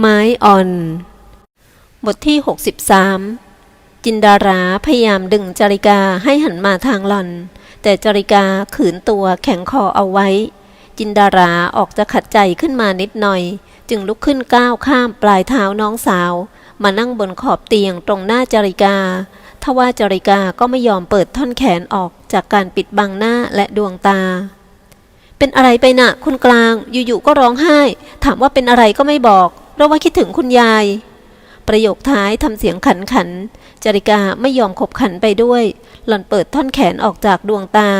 ไม้อ่อน บทที่ 63 จินดาราพยายามดึงจริกาให้หันมาทางหล่อน แต่จริกาขืนตัวแข็งคอเอาไว้ จินดาราออกจะขัดใจขึ้นมานิดหน่อย จึงลุกขึ้นก้าวข้ามปลายเท้าน้องสาว มานั่งบนขอบเตียงตรงหน้าจริกาทว่าจริกาก็ไม่ยอมเปิดท่อนแขนออกจากการปิดบังหน้าและดวงตา เป็นอะไรไปนะ่ะคุณกลางอยู่ๆก็ร้องไห้ ถามว่าเป็นอะไรก็ไม่บอก เพราะว่าคิดถึงคุณยาย ประโยคท้ายทำเสียงขันขัน จริกาไม่ยอมขบขันไปด้วย หล่อนเปิดท่อนแขนออกจากดวงตา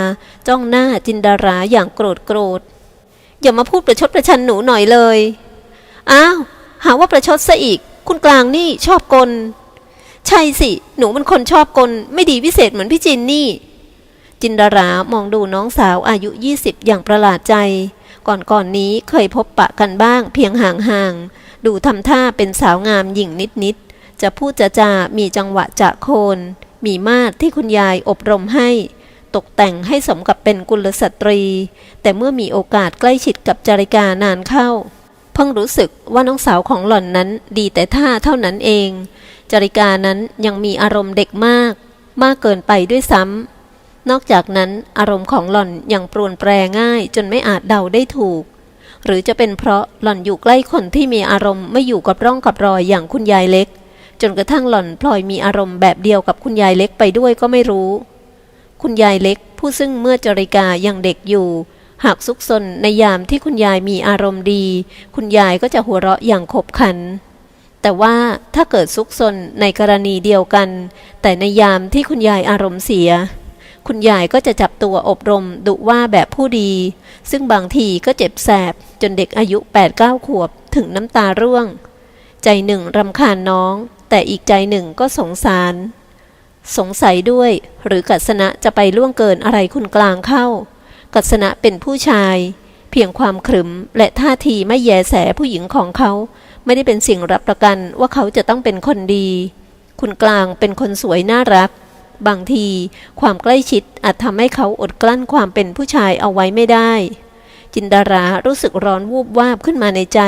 จ้องหน้าจินดาราอย่างโกรธโกรธ อย่ามาพูดประชดประชันหนูหน่อยเลย อ้าว หาว่าประชดซะอีก คุณกลางนี่ชอบกล ใช่สิ หนูเป็นคนชอบกล ไม่ดีวิเศษเหมือนพี่จินนี่ จินดารามองดูน้องสาวอายุ 20 อย่างประหลาดใจก่อนก่อนนี้เคยพบปะกันบ้างเพียงห่างๆ ดูทำท่าเป็นสาวงามหญิงนิดๆ จะพูดจะจามีจังหวะจะโคน มีมาดที่คุณยายอบรมให้ ตกแต่งให้สมกับเป็นกุลสตรี แต่เมื่อมีโอกาสใกล้ชิดกับจาริกานานเข้า เพิ่งรู้สึกว่าน้องสาวของหล่อนนั้นดีแต่ท่าเท่านั้นเองจาริกานั้นยังมีอารมณ์เด็กมาก มากเกินไปด้วยซ้ำนอกจากนั้นอารมณ์ของหล่อนยังปรวนแปรง่ายจนไม่อาจเดาได้ถูก หรือจะเป็นเพราะหล่อนอยู่ใกล้คนที่มีอารมณ์ไม่อยู่กับร่องกับรอยอย่างคุณยายเล็ก จนกระทั่งหล่อนพลอยมีอารมณ์แบบเดียวกับคุณยายเล็กไปด้วยก็ไม่รู้ คุณยายเล็กผู้ซึ่งเมื่อจริกายังเด็กอยู่ หากซุกซนในยามที่คุณยายมีอารมณ์ดี คุณยายก็จะหัวเราะอย่างขบขัน แต่ว่าถ้าเกิดซุกซนในกรณีเดียวกัน แต่ในยามที่คุณยายอารมณ์เสีย คุณยายก็จะจับตัวอบรมดุว่าแบบผู้ดี ซึ่งบางทีก็เจ็บแสบ จนเด็กอายุ 8-9 ขวบถึงน้ำตาร่วง ใจหนึ่งรำคาญน้อง แต่อีกใจหนึ่งก็สงสาร สงสัยด้วย หรือกัศนะจะไปล่วงเกินอะไรคุณกลางเข้า กัศนะเป็นผู้ชาย เพียงความขรึมและท่าทีไม่แยแสผู้หญิงของเขา ไม่ได้เป็นสิ่งรับประกันว่าเขาจะต้องเป็นคนดี คุณกลางเป็นคนสวยน่ารัก บางทีความใกล้ชิดอาจทำให้เขาอดกลั้นความเป็นผู้ชายเอาไว้ไม่ได้ จินดารารู้สึกร้อนวูบวาบขึ้นมาในใจ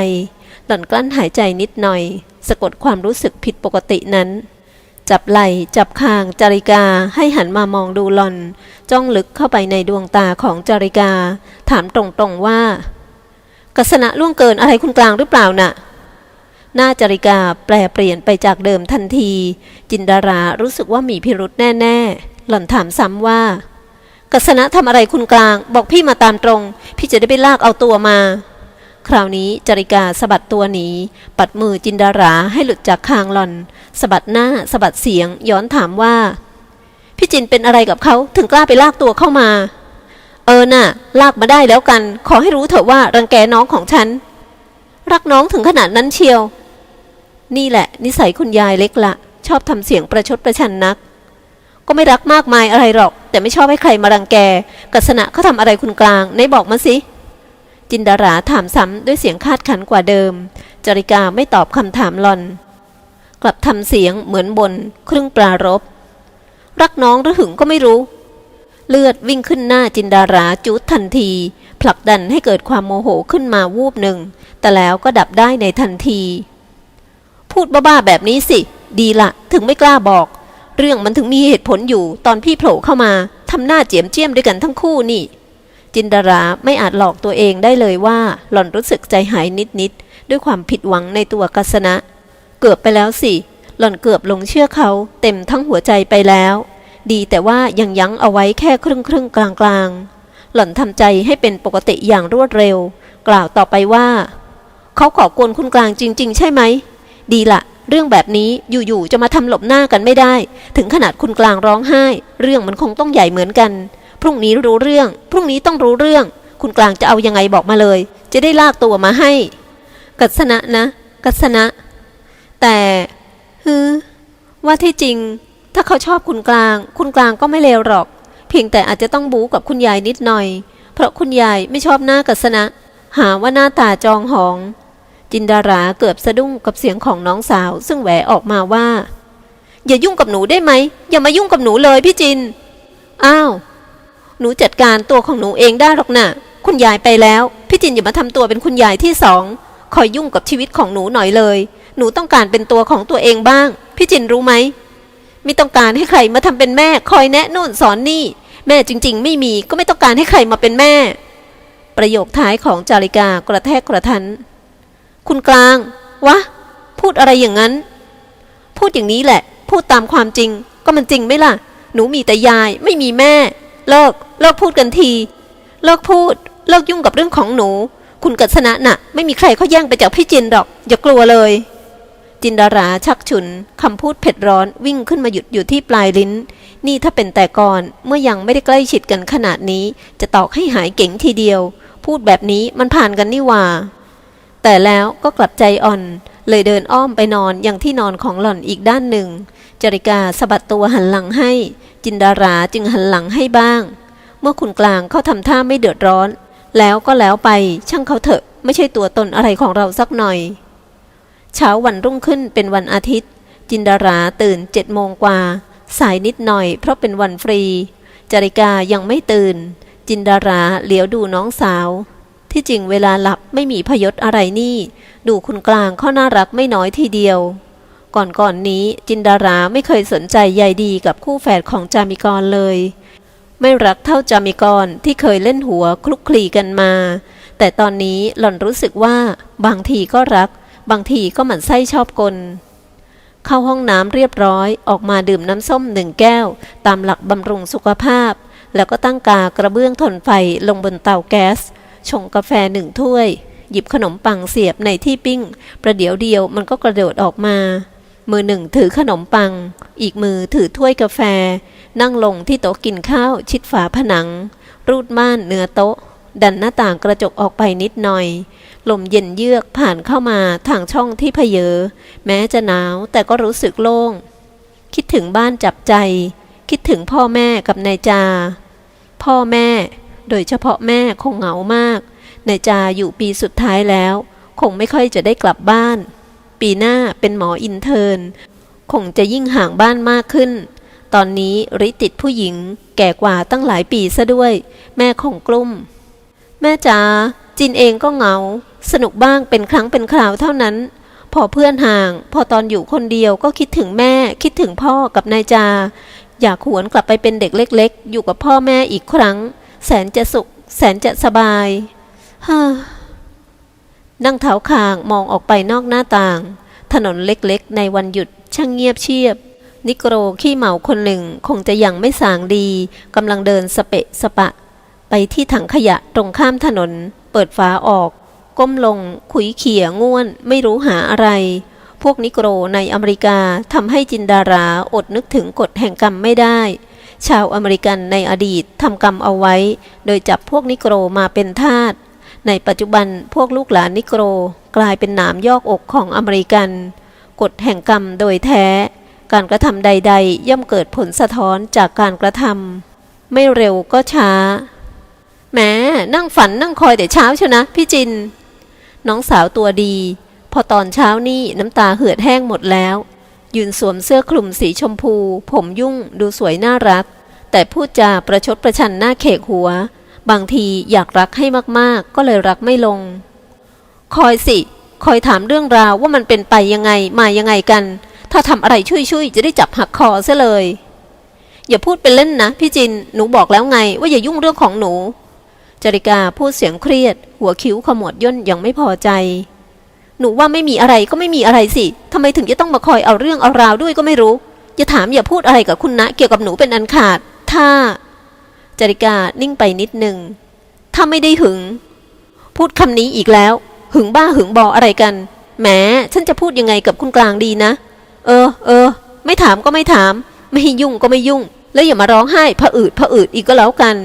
หล่อนกลั้นหายใจนิดหน่อย สะกดความรู้สึกผิดปกตินั้น จับไหล่จับคางจาริกาให้หันมามองดูหล่อน จ้องลึกเข้าไปในดวงตาของจาริกา ถามตรงๆว่า กัศนะล่วงเกินอะไรคุณกลางหรือเปล่าน่ะ หน้าจริกาแปลเปลี่ยนไปจากเดิมทันที จินดารารู้สึกว่ามีพิรุษแน่ๆ หล่อนถามซ้ำว่ากัศนะทำอะไรคุณกลาง บอกพี่มาตามตรง พี่จะได้ไปลากเอาตัวมา คราวนี้จริกาสะบัดตัวหนี ปัดมือจินดาราให้หลุดจากคางหล่อนสะบัดหน้าสะบัดเสียง ย้อนถามว่า พี่จินเป็นอะไรกับเขาถึงกล้าไปลากตัวเข้ามา เออน่ะ ลากมาได้แล้วกัน ขอให้รู้เถอะว่ารังแกน้องของฉันรักน้องถึงขนาดนั้นเชียว นี่แหละ นิสัยคุณยายเล็กละ ชอบทำเสียงประชดประชันนัก ก็ไม่รักมากมายอะไรหรอก แต่ไม่ชอบให้ใครมารังแก กัศนะเขาทำอะไรคุณกลางไหนบอกมาสิ จินดาราถามซ้ำด้วยเสียงคาดขันกว่าเดิม จริกาไม่ตอบคำถามหลอน กลับทำเสียงเหมือนบน ครึ่งปลารบรักน้องหรือหึงก็ไม่รู้ เลือดวิ่งขึ้นหน้าจินดาราจุดทันที ผลักดันให้เกิดความโมโหขึ้นมาวูบหนึ่ง แต่แล้วก็ดับได้ในทันที พูดบ้าๆแบบนี้สิ ดีละ ถึงไม่กล้าบอก เรื่องมันถึงมีเหตุผลอยู่ ตอนพี่โผล่เข้ามาทำหน้าเจียมเจียมด้วยกันทั้งคู่นี่ จินดาราไม่อาจหลอกตัวเองได้เลยว่า หล่อนรู้สึกใจหายนิดๆด้วยความผิดหวังในตัวกัสนะ เกือบไปแล้วสิ หล่อนเกือบหลงเชื่อเขาเต็มทั้งหัวใจไปแล้ว ดีแต่ว่ายังยั้งเอาไว้แค่ครึ่งครึ่งกลางกลางๆหล่อนทำใจให้เป็นปกติอย่างรวดเร็ว กล่าวต่อไปว่า เขาขอกวนคุณกลางจริง ๆ ใช่ไหม ดีละเรื่องแบบนี้อยู่ๆจะมาทำหลบหน้ากันไม่ได้ ถึงขนาดคุณกลางร้องไห้ เรื่องมันคงต้องใหญ่เหมือนกัน พรุ่งนี้รู้เรื่อง พรุ่งนี้ต้องรู้เรื่อง คุณกลางจะเอายังไงบอกมาเลย จะได้ลากตัวมาให้ กัสนะนะ กัสนะ แต่ฮือว่าที่จริง ถ้าเขาชอบคุณกลาง คุณกลางก็ไม่เลวหรอก เพียงแต่อาจจะต้องบู๊กับคุณยายนิดหน่อย เพราะคุณยายไม่ชอบหน้ากัสนะ หาว่าหน้าตาจองหอง จินดาราเกือบสะดุ้งกับเสียงของน้องสาว ซึ่งแหวออกมาว่า อย่ายุ่งกับหนูได้ไหม อย่ามายุ่งกับหนูเลยพี่จิน อ้าว หนูจัดการตัวของหนูเองได้หรอกนะ่ะ คุณยายไปแล้ว พี่จินอย่ามาทำตัวเป็นคุณยายที่สอง คอยยุ่งกับชีวิตของหนูหน่อยเลย หนูต้องการเป็นตัวของตัวเองบ้าง พี่จินรู้ไหม ไม่ต้องการให้ใครมาทำเป็นแม่ คอยแนะโน่นสอนนี่ แม่จริง ๆ ไม่มีก็ไม่ต้องการให้ใครมาเป็นแม่ ประโยคท้ายของจาริกากระแทกกระทัน คุณกลาง วะ พูดอะไรอย่างนั้น พูดอย่างนี้แหละ พูดตามความจริง ก็มันจริงไหมล่ะ หนูมีแต่ยาย ไม่มีแม่ เลิก เลิกพูดกันที เลิกพูด เลิกยุ่งกับเรื่องของหนู คุณกัศนะน่ะ ไม่มีใครเขาแย่งไปจากพี่จินหรอก อย่ากลัวเลย จินดาราชักฉุนคำพูดเผ็ดร้อนวิ่งขึ้นมาหยุดอยู่ที่ปลายลิ้น นี่ถ้าเป็นแต่ก่อนเมื่อยังไม่ได้ใกล้ชิดกันขนาดนี้ จะตอกให้หายเก่งทีเดียว พูดแบบนี้มันผ่านกันนี่ว่า แต่แล้วก็กลับใจอ่อน เลยเดินอ้อมไปนอนอย่างที่นอนของหล่อนอีกด้านหนึ่ง จริกาสะบัดตัวหันหลังให้ จินดาราจึงหันหลังให้บ้าง เมื่อคุณกลางเขาทำท่าไม่เดือดร้อน แล้วก็แล้วไปช่างเขาเถอะ ไม่ใช่ตัวตนอะไรของเราสักหน่อย เช้าวันรุ่งขึ้นเป็นวันอาทิตย์ จินดาราตื่นเจ็ดโมงกว่า สายนิดหน่อยเพราะเป็นวันฟรี จริกายังไม่ตื่น จินดาราเหลียวดูน้องสาว ที่จริงเวลาหลับไม่มีพยศอะไรนี่ ดูคุณกลางเขาน่ารักไม่น้อยทีเดียว ก่อนก่อนนี้จินดาราไม่เคยสนใจใยดีกับคู่แฝดของจามิกรเลย ไม่รักเท่าจามิกรที่เคยเล่นหัวคลุกคลีกันมา แต่ตอนนี้หล่อนรู้สึกว่า บางทีก็รัก บางทีก็หมั่นไส้ชอบกลเข้าห้องน้ำเรียบร้อยออกมาดื่มน้ำส้มหนึ่งแก้ว ตามหลักบำรุงสุขภาพ แล้วก็ตั้งกากระเบื้องทนไฟลงบนเตาแก๊ส ชงกาแฟหนึ่งถ้วย หยิบขนมปังเสียบในที่ปิ้ง ประเดี๋ยวเดียวมันก็กระโดดออกมา มือหนึ่งถือขนมปัง อีกมือถือถ้วยกาแฟ นั่งลงที่โต๊ะกินข้าวชิดฝาผนัง รูดม่านเหนือโต๊ะ ดันหน้าต่างกระจกออกไปนิดหน่อย ลมเย็นเยือกผ่านเข้ามาทางช่องที่เพเยอ แม้จะหนาวแต่ก็รู้สึกโล่ง คิดถึงบ้านจับใจ คิดถึงพ่อแม่กับนายจา พ่อแม่ โดยเฉพาะแม่คงเหงามากนายจาอยู่ปีสุดท้ายแล้ว คงไม่ค่อยจะได้กลับบ้าน ปีหน้าเป็นหมออินเทอร์นคงจะยิ่งห่างบ้านมากขึ้น ตอนนี้ริติดผู้หญิง แก่กว่าตั้งหลายปีซะด้วย แม่คงกลุ้มแม่จ๋าจินเองก็เหงา สนุกบ้างเป็นครั้งเป็นคราวเท่านั้น พอเพื่อนห่าง พอตอนอยู่คนเดียวก็คิดถึงแม่คิดถึงพ่อกับนายจา อยากหวนกลับไปเป็นเด็กเล็ก ๆ อยู่กับพ่อแม่อีกครั้ง แสนจะสุข แสนจะสบายฮ่านั่งเท้าคางมองออกไปนอกหน้าต่าง ถนนเล็กๆ ในวันหยุดช่างเงียบเชียบ นิโกรขี้เหมาคนหนึ่งคงจะยังไม่สางดีกำลังเดินสเปะสปะ ไปที่ถังขยะตรงข้ามถนน เปิดฝาออก ก้มลงขุยเขี่ยง่วน ไม่รู้หาอะไร พวกนิโกรในอเมริกาทำให้จินดาราอดนึกถึงกฎแห่งกรรมไม่ได้ ชาวอเมริกันในอดีตทำกรรมเอาไว้ โดยจับพวกนิโกรมาเป็นทาส ในปัจจุบันพวกลูกหลานนิโกรกลายเป็นหนามยอกอกของอเมริกัน กฎแห่งกรรมโดยแท้ การกระทำใด ๆ ย่อมเกิดผลสะท้อนจากการกระทำไม่เร็วก็ช้าแหมนั่งฝันนั่งคอยแต่เช้าเชียวนะพี่จิน น้องสาวตัวดี พอตอนเช้านี่น้ำตาเหือดแห้งหมดแล้ว ยืนสวมเสื้อคลุมสีชมพู ผมยุ่งดูสวยน่ารัก แต่พูดจาประชดประชันหน้าเขกหัว บางทีอยากรักให้มากๆ ก็เลยรักไม่ลง คอยสิ คอยถามเรื่องราวว่ามันเป็นไปยังไงมายังไงกัน ถ้าทำอะไรช่วยๆจะได้จับหักคอซะเลย อย่าพูดเป็นเล่นนะ พี่จินหนูบอกแล้วไง ว่าอย่ายุ่งเรื่องของหนูจริกาพูดเสียงเครียด หัวคิ้วขมวดย่นยังไม่พอใจ หนูว่าไม่มีอะไรก็ไม่มีอะไรสิทำไมถึงจะต้องมาคอยเอาเรื่องเอาราวด้วยก็ไม่รู้ อย่าถามอย่าพูดอะไรกับคุณนะเกี่ยวกับหนูเป็นอันขาด ถ้า จริกานิ่งไปนิดหนึ่งถ้าไม่ได้หึง พูดคำนี้อีกแล้ว หึงบ้าหึงบออะไรกัน แหม ฉันจะพูดยังไงกับคุณกลางดีนะ เออ เออ ไม่ถามก็ไม่ถาม ไม่ยุ่งก็ไม่ยุ่ง แล้วอย่ามาร้องไห้ผะอืดผะอืดอีกก็แล้วกัน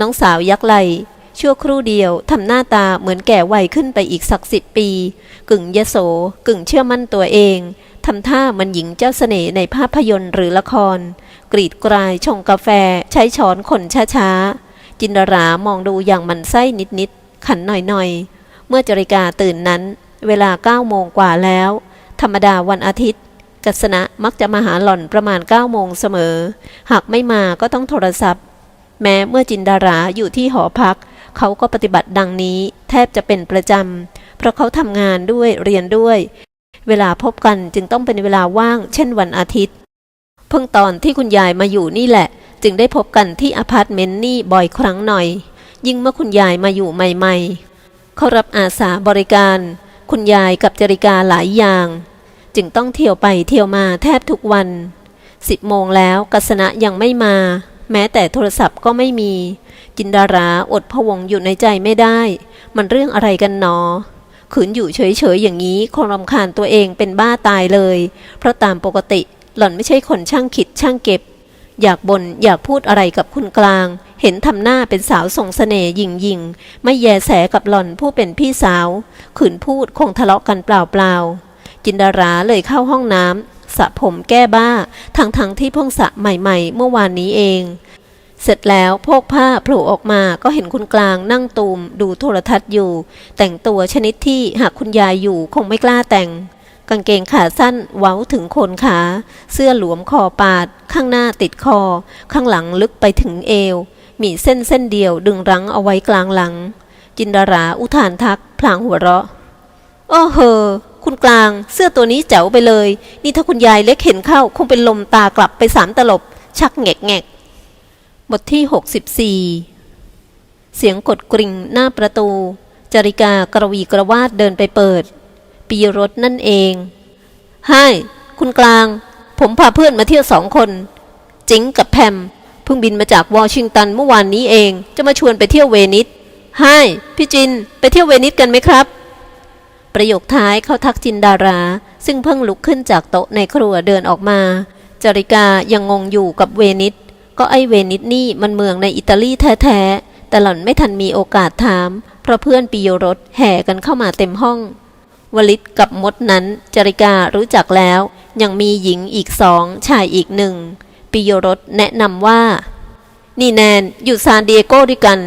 น้องสาวยักไหล ชั่วครู่เดียวทำหน้าตาเหมือนแก่วัยขึ้นไปอีกสักสิบปี กึ่งยโส กึ่งเชื่อมั่นตัวเองทำท่ามันหญิงเจ้าเสน่ห์ในภาพยนตร์หรือละคร กรีดกรายชงกาแฟ ใช้ช้อนคนช้าๆ จินดารามองดูอย่างมันไส้นิดๆ ขันหน่อยๆ เมื่อจริกาตื่นนั้น เวลาเก้าโมงกว่าแล้ว ธรรมดาวันอาทิตย์ กัสนะมักจะมาหาหล่อนประมาณ9โมงเสมอ หากไม่มาก็ต้องโทรศัพท์ แม้เมื่อจินดาราอยู่ที่หอพัก เขาก็ปฏิบัติดังนี้ แทบจะเป็นประจำ เพราะเขาทำงานด้วยเรียนด้วย เวลาพบกันจึงต้องเป็นเวลาว่าง เช่นวันอาทิตย์ เพิ่งตอนที่คุณยายมาอยู่นี่แหละ จึงได้พบกันที่อพาร์ตเมนต์นี่บ่อยครั้งหน่อย ยิ่งเมื่อคุณยายมาอยู่ใหม่ ๆ เขารับอาสาบริการ คุณยายกับจริกาหลายอย่าง จึงต้องเที่ยวไปเที่ยวมาแทบทุกวันสิบโมงแล้วกัสนะยังไม่มา แม้แต่โทรศัพท์ก็ไม่มี จินดาราอดพะวงอยู่ในใจไม่ได้ มันเรื่องอะไรกันหนอ ขืนอยู่เฉยๆอย่างนี้คงรำคาญตัวเองเป็นบ้าตายเลย เพราะตามปกติหล่อนไม่ใช่คนช่างคิดช่างเก็บ อยากบน่นอยากพูดอะไรกับคุณกลาง เห็นทำหน้าเป็นสาวทรงเสน่ห์ยิงยิงๆไม่แยแสกับหล่อนผู้เป็นพี่สาว ขืนพูดคงทะเลาะกันเปล่าๆจินดาราเลยเข้าห้องน้ำ สระผมแก้บ้า ทั้งๆทที่เพิ่งสระใหม่ๆ เมื่อวานนี้เอง เสร็จแล้วพกผ้าโผล่ออกมาก็เห็นคุณกลางนั่งตูมดูโทรทัศน์อยู่ แต่งตัวชนิดที่หากคุณยายอยู่คงไม่กล้าแต่ง กางเกงขาสั้นเว้าถึงโคนขา เสื้อหลวมคอปาด ข้างหน้าติดคอ ข้างหลังลึกไปถึงเอว มีเส้นเส้นเดียวดึงรั้งเอาไว้กลางหลัง จินดาราอุทานทัก พลางหัวเราะ โอ้เฮอ คุณกลางเสื้อตัวนี้แจ๋วไปเลย นี่ถ้าคุณยายเล็กเห็นเข้า คงเป็นลมตากลับไปสามตลบ ชักแงกแงกบทที่ 64 เสียงกดกริ่งหน้าประตู จริกากระวีกระวาดเดินไปเปิด ปีรถนั่นเองไห้คุณกลาง ผมพาเพื่อนมาเที่ยวสองคน จิงกับแพมเพิ่งบินมาจากวอชิงตันเมื่อวานนี้เอง จะมาชวนไปเที่ยวเวนิสไห้พี่จิน ไปเที่ยวเวนิสกันไหมครับ ประโยคท้ายเขาทักจินดารา ซึ่งเพิ่งลุกขึ้นจากโต๊ะในครัวเดินออกมา จริกายังงงอยู่กับเวนิสก็ไอเวนิสนี่มันเมืองในอิตาลีแท้ๆ แต่หล่อนไม่ทันมีโอกาสถาม เพราะเพื่อนปิโยรสแห่กันเข้ามาเต็มห้อง วลิตกับมดนั้นจริการู้จักแล้ว ยังมีหญิงอีกสองชายอีกหนึ่งปิโยรสแนะนำว่า นี่แนนอยู่ซานดิเอโกด้วยกัน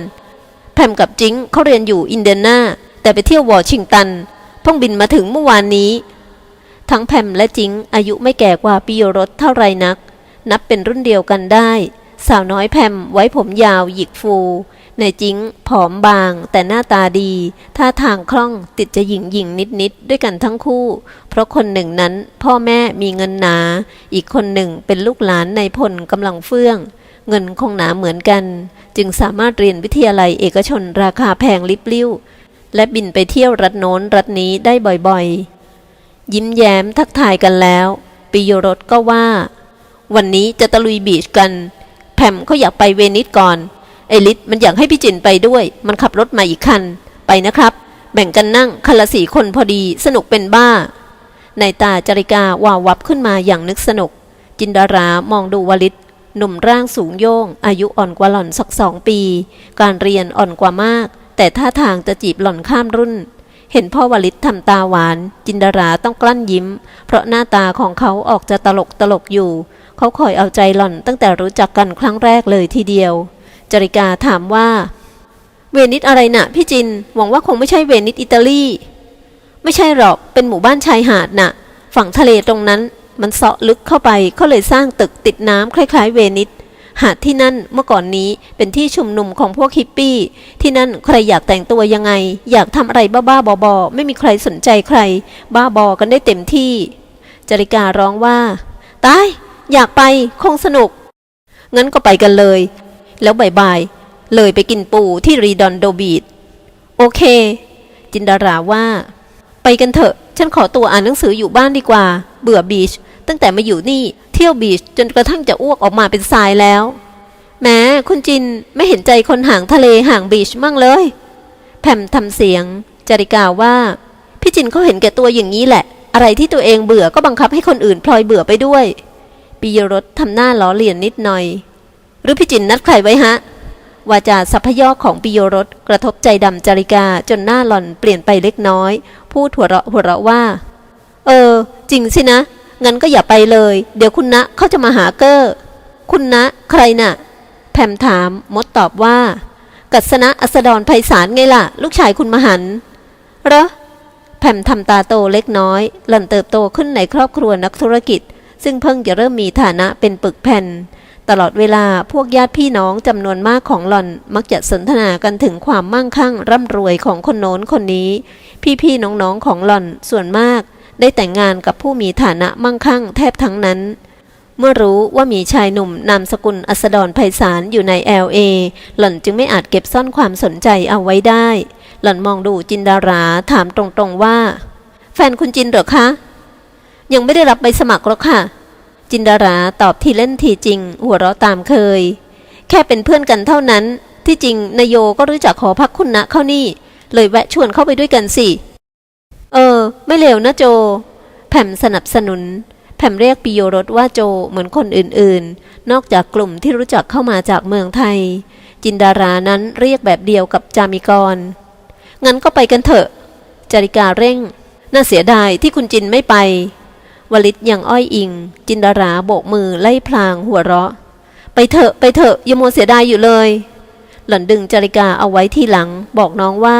แพมกับจิงเขาเรียนอยู่อินเดียนาแต่ไปเที่ยววอชิงตัน เพิ่งบินมาถึงเมื่อวานนี้ ทั้งแพมและจิงอายุไม่แก่กว่าปิโยรสเท่าไรนัก นับเป็นรุ่นเดียวกันได้ สาวน้อยแพมไว้ผมยาวหยิกฟู ในจิงผอมบาง แต่หน้าตาดี ท่าทางคล่องติดจะหยิ่งหยิ่งนิดนิดๆด้วยกันทั้งคู่ เพราะคนหนึ่งนั้นพ่อแม่มีเงินหนา อีกคนหนึ่งเป็นลูกหลานในพลกำลังเฟื่อง เงินคงหนาเหมือนกัน จึงสามารถเรียนวิทยาลัยเอกชนราคาแพงลิบลิ่ว และบินไปเที่ยวรัฐโน้นรัฐนี้ได้บ่อยๆ ยิ้มแย้มทักทายกันแล้ว ปิโยรสก็ว่า วันนี้จะตะลุยบีชกันแพมเขาอยากไปเวนิสก่อน ไอริสมันอยากให้พี่จินไปด้วย มันขับรถมาอีกคัน ไปนะครับ แบ่งกันนั่งคันละสี่คนพอดีสนุกเป็นบ้า ในตาจริกาว่าวับขึ้นมาอย่างนึกสนุก จินดารามองดูวลิตหนุ่มร่างสูงโย่งอายุอ่อนกว่าหล่อนสักสองปี การเรียนอ่อนกว่ามาก แต่ท่าทางจะจีบหล่อนข้ามรุ่น เห็นพ่อวลิตทำตาหวาน จินดาราต้องกลั้นยิ้ม เพราะหน้าตาของเขาออกจะตลกตลกอยู่ เขาคอยเอาใจหล่อนตั้งแต่รู้จักกันครั้งแรกเลยทีเดียว จริกาถามว่า เวนิสอะไรนะ่ะพี่จิน หวังว่าคงไม่ใช่เวนิสอิตาลีไม่ใช่หรอก เป็นหมู่บ้านชายหาดน่ะ ฝั่งทะเลตรงนั้น มันเซาะลึกเข้าไปเขาเลยสร้างตึกติดน้ำคล้าย ๆ เวนิส หาดที่นั่นเมื่อก่อนนี้เป็นที่ชุมนุมของพวกฮิปปี้ ที่นั่นใครอยากแต่งตัวยังไง อยากทำอะไรบ้าๆบอๆไม่มีใครสนใจใคร บ้าบอกันได้เต็มที่จริการ้องว่าตายอยากไปคงสนุก งั้นก็ไปกันเลย แล้วบ่ายๆเลยไปกินปูที่รีดอนโดบีดโอเค จินดาราว่า ไปกันเถอะ ฉันขอตัวอ่านหนังสืออยู่บ้านดีกว่า เบื่อบีช ตั้งแต่มาอยู่นี่เที่ยวบีชจนกระทั่งจะอ้วกออกมาเป็นทรายแล้ว แม้คุณจินไม่เห็นใจคนห่างทะเลห่างบีชมั่งเลยแพมทำเสียง จริกาว่าพี่จินเขาเห็นแก่ตัวอย่างนี้แหละ อะไรที่ตัวเองเบื่อก็บังคับให้คนอื่นพลอยเบื่อไปด้วยปิยรสทำหน้าล้อเลียนนิดหน่อย หรือพี่จินนัดใครไว้ฮะวาจาสัพพยอกของปิโยรสกระทบใจดำจริกาจนหน้าหล่อนเปลี่ยนไปเล็กน้อย พูดหัวเราะหัวเราะว่า เออ จริงสินะ งั้นก็อย่าไปเลย เดี๋ยวคุณณะเขาจะมาหาเกอร์คุณณะใครน่ะ แพมถามมดตอบว่า กัสนะอัสดรไพศาลไงล่ะ ลูกชายคุณมหันเหรอแพมทำตาโตเล็กน้อย หล่อนเติบโตขึ้นในครอบครัวนักธุรกิจ ซึ่งเพิ่งจะเริ่มมีฐานะเป็นปึกแผ่นตตลอดเวลาพวกญาติพี่น้องจำนวนมากของหล่อนมักจะสนทนากันถึงความมั่งคั่งร่ำรวยของคนโน้นคนนี้ พี่ๆน้องๆของหล่อนส่วนมาก ได้แต่งงานกับผู้มีฐานะมั่งคั่งแทบทั้งนั้น เมื่อรู้ว่ามีชายหนุ่มนามสกุลอัสดรไพศาลอยู่ใน LA หล่อนจึงไม่อาจเก็บซ่อนความสนใจเอาไว้ได้ หล่อนมองดูจินดาราถามตรงๆว่า แฟนคุณจินเหรอคะ ยังไม่ได้รับใบสมัครหรอกค่ะ จินดาราตอบทีเล่นทีจริง หัวเราะตามเคย แค่เป็นเพื่อนกันเท่านั้น ที่จริงนายโยก็รู้จักขอพักคุณนะเข้านี่ เลยแวะชวนเข้าไปด้วยกันสิ เออ ไม่เลวนะโจ แผ่มสนับสนุน แผ่มเรียกปิโยรสว่าโจเหมือนคนอื่นๆ นอกจากกลุ่มที่รู้จักเข้ามาจากเมืองไทย จินดารานั้นเรียกแบบเดียวกับจามิกร งั้นก็ไปกันเถอะจาริกาเร่ง น่าเสียดายที่คุณจินไม่ไป วลิตยังอ้อยอิง จินดาราโบกมือไล่พลางหัวเราะ ไปเถอะไปเถอะอย่ามัวเสียดายอยู่เลย หล่อนดึงจาริกาเอาไว้ที่หลังบอกน้องว่า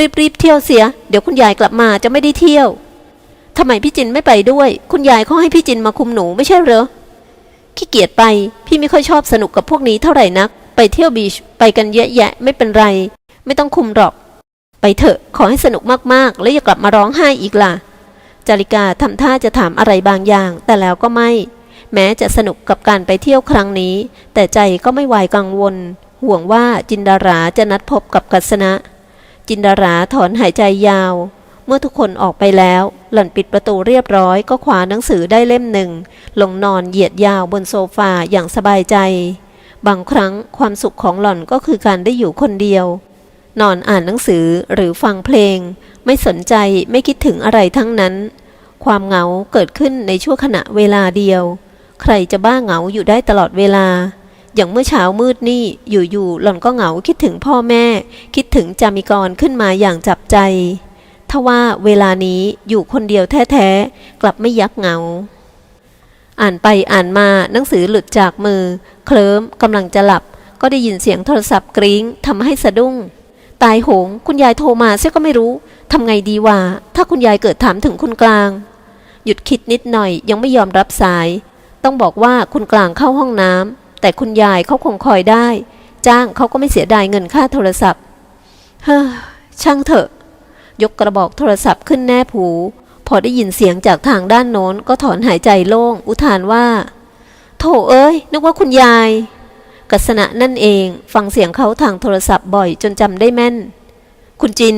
รีบๆเที่ยวเสีย เดี๋ยวคุณยายกลับมาจะไม่ได้เที่ยวทำไมพี่จินไม่ไปด้วย คุณยายเขาให้พี่จินมาคุมหนูไม่ใช่เหรอขี้เกียจไป พี่ไม่ค่อยชอบสนุกกับพวกนี้เท่าไหร่นัก ไปเที่ยวบีชไปกันเยอะแยะไม่เป็นไร ไม่ต้องคุมหรอก ไปเถอะขอให้สนุกมากๆ แล้วอย่ากลับมาร้องไห้อีกล่ะ จาริกาทำท่าจะถามอะไรบางอย่าง แต่แล้วก็ไม่ แม้จะสนุกกับการไปเที่ยวครั้งนี้ แต่ใจก็ไม่วายกังวล ห่วงว่าจินดาราจะนัดพบกับกัสนะ จินดาราถอนหายใจยาว เมื่อทุกคนออกไปแล้ว หล่อนปิดประตูเรียบร้อยก็คว้าหนังสือได้เล่มหนึ่ง ลงนอนเหยียดยาวบนโซฟาอย่างสบายใจ บางครั้งความสุขของหล่อนก็คือการได้อยู่คนเดียว นอนอ่านหนังสือหรือฟังเพลง ไม่สนใจไม่คิดถึงอะไรทั้งนั้น ความเหงาเกิดขึ้นในชั่วขณะเวลาเดียว ใครจะบ้าเหงาอยู่ได้ตลอดเวลา อย่างเมื่อเช้ามืดนี่อยู่ๆหล่อนก็เหงาคิดถึงพ่อแม่ คิดถึงจามิกรขึ้นมาอย่างจับใจทว่าเวลานี้อยู่คนเดียวแท้ๆ กลับไม่ยักเหงา อ่านไปอ่านมาหนังสือหลุดจากมือ เคลิ้มกำลังจะหลับ ก็ได้ยินเสียงโทรศัพท์กริ้งทำให้สะดุ้ง ตายโหง คุณยายโทรมาเสียก็ไม่รู้ทำไงดีวะถ้าคุณยายเกิดถามถึงคุณกลาง หยุดคิดนิดหน่อยยังไม่ยอมรับสาย ต้องบอกว่าคุณกลางเข้าห้องน้ำ แต่คุณยายเขาคงคอยได้ จ้างเขาก็ไม่เสียดายเงินค่าโทรศัพท์เฮ้อช่างเถอะ ยกกระบอกโทรศัพท์ขึ้นแนบหูพอได้ยินเสียงจากทางด้านโน้นก็ถอนหายใจโล่ง อุทานว่า โถเอ้ย นึกว่าคุณยาย กัสนะนั่นเองฟังเสียงเขาทางโทรศัพท์บ่อยจนจำได้แม่น คุณจิน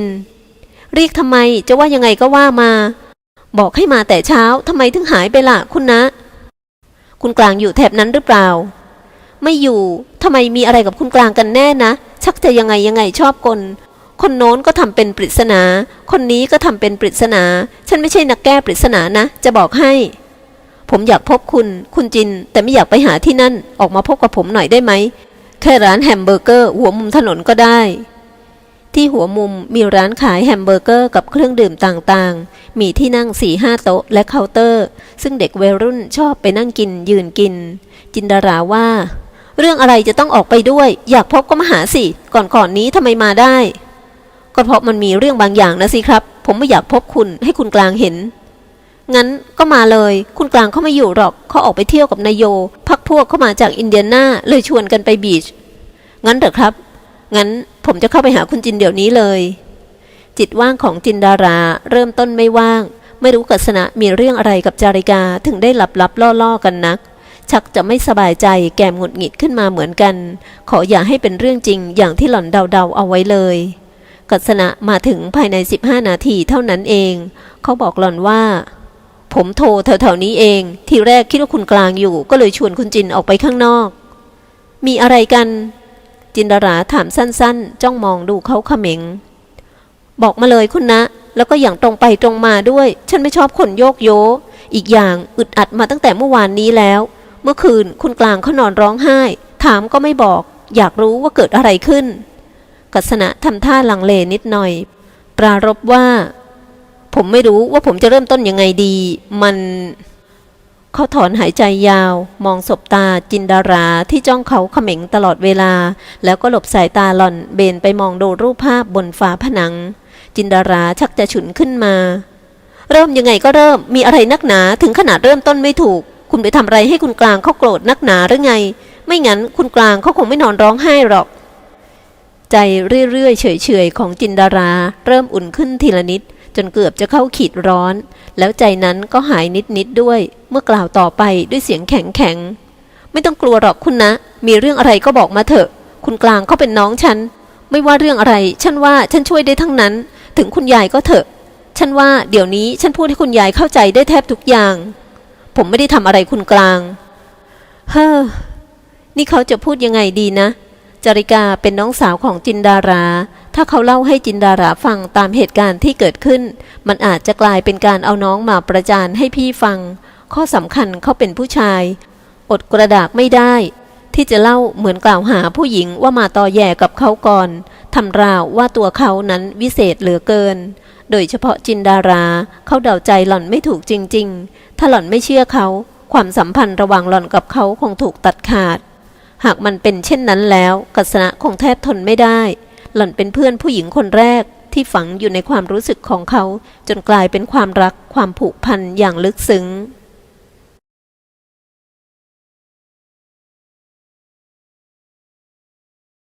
เรียกทำไมจะว่ายังไงก็ว่ามา บอกให้มาแต่เช้าทำไมถึงหายไปล่ะคุณนะ คุณกลางอยู่แถบนั้นหรือเปล่า ไม่อยู่ทำไมมีอะไรกับคุณกลางกันแน่นะ ชักจะยังไงยังไงชอบกลคนโน้นก็ทำเป็นปริศนา คนนี้ก็ทำเป็นปริศนา ฉันไม่ใช่นักแก้ปริศนานะ จะบอกให้ ผมอยากพบคุณ คุณจิน แต่ไม่อยากไปหาที่นั่น ออกมาพบกับผมหน่อยได้ไหม แค่ร้านแฮมเบอร์เกอร์ หัวมุมถนนก็ได้ ที่หัวมุมมีร้านขายแฮมเบอร์เกอร์กับเครื่องดื่มต่างๆ มีที่นั่งสี่ห้าโต๊ะและเคาน์เตอร์ ซึ่งเด็กวัยรุ่นชอบไปนั่งกินยืนกิน จินดาราว่า เรื่องอะไรจะต้องออกไปด้วย อยากพบก็มาหาสิ ก่อนก่อนๆนี้ทำไมมาได้ ก็เพราะมันมีเรื่องบางอย่างนะสิครับ ผมไม่อยากพบคุณให้คุณกลางเห็น งั้นก็มาเลย คุณกลางเขาไม่อยู่หรอกเขาออกไปเที่ยวกับนายโย พักพวกเข้ามาจากอินเดียนาเลยชวนกันไปบีช งั้นเหรอครับ งั้นผมจะเข้าไปหาคุณจินเดี๋ยวนี้เลย จิตว่างของจินดารา เริ่มต้นไม่ว่าง ไม่รู้กัสนะมีเรื่องอะไรกับจาริกาถึงได้หลับลับล่อๆกันนัก ชักจะไม่สบายใจแกมหงุดหงิดขึ้นมาเหมือนกัน ขออย่าให้เป็นเรื่องจริงอย่างที่หล่อนเดาๆเอาไว้เลยกัสนะมาถึงภายใน 15 นาทีเท่านั้นเอง เขาบอกหล่อนว่า ผมโทรแถวๆนี้เอง ทีแรกคิดว่าคุณกลางอยู่ ก็เลยชวนคุณจินออกไปข้างนอก มีอะไรกัน จินดาราถามสั้นๆ จ้องมองดูเขาเขม็ง บอกมาเลยคุณนะ แล้วก็อย่างตรงไปตรงมาด้วย ฉันไม่ชอบคนโยกโย อีกอย่างอึดอัดมาตั้งแต่เมื่อวานนี้แล้ว เมื่อคืนคุณกลางเขานอนร้องไห้ ถามก็ไม่บอก อยากรู้ว่าเกิดอะไรขึ้น กัสนะทำท่าลังเลนิดหน่อย ปรารบว่า ผมไม่รู้ว่าผมจะเริ่มต้นยังไงดี มัน เขาถอนหายใจยาว มองศบตาจินดาราที่จ้องเขาเขม็งตลอดเวลา แล้วก็หลบสายตาหล่อนเบนไปมองดูรูปภาพบนฝาผนัง จินดาราชักจะฉุนขึ้นมา เริ่มยังไงก็เริ่มมีอะไรนักหนาถึงขนาดเริ่มต้นไม่ถูก คุณไปทำอะไรให้คุณกลางเขาโกรธนักหนาหรือไง ไม่งั้นคุณกลางเขาคงไม่นอนร้องไห้หรอก ใจเรื่อยๆเฉยๆของจินดารา เริ่มอุ่นขึ้นทีละนิด จนเกือบจะเข้าขีดร้อน แล้วใจนั้นก็หายนิดๆด้วย เมื่อกล่าวต่อไปด้วยเสียงแข็งๆไม่ต้องกลัวหรอกคุณนะ มีเรื่องอะไรก็บอกมาเถอะ คุณกลางเขาเป็นน้องฉันไม่ว่าเรื่องอะไร ฉันว่าฉันช่วยได้ทั้งนั้น ถึงคุณยายก็เถอะ ฉันว่าเดี๋ยวนี้ฉันพูดให้คุณยายเข้าใจได้แทบทุกอย่าง ผมไม่ได้ทำอะไรคุณกลาง เฮ้อ นี่เขาจะพูดยังไงดีนะ จริกาเป็นน้องสาวของจินดารา ถ้าเขาเล่าให้จินดาราฟังตามเหตุการณ์ที่เกิดขึ้น มันอาจจะกลายเป็นการเอาน้องมาประจานให้พี่ฟัง ข้อสำคัญเขาเป็นผู้ชาย อดกระดากไม่ได้ ที่จะเล่าเหมือนกล่าวหาผู้หญิงว่ามาตอแย่กับเขาก่อนทำราวว่าตัวเขานั้นวิเศษเหลือเกิน โดยเฉพาะจินดารา เขาเดาใจหล่อนไม่ถูกจริง ๆ ถ้าหล่อนไม่เชื่อเขา ความสัมพันธ์ระหว่างหล่อนกับเขาคงถูกตัดขาด หากมันเป็นเช่นนั้นแล้วกัสนะคงแทบทนไม่ได้ หล่อนเป็นเพื่อนผู้หญิงคนแรกที่ฝังอยู่ในความรู้สึกของเขา จนกลายเป็นความรักความผูกพันอย่างลึกซึ้ง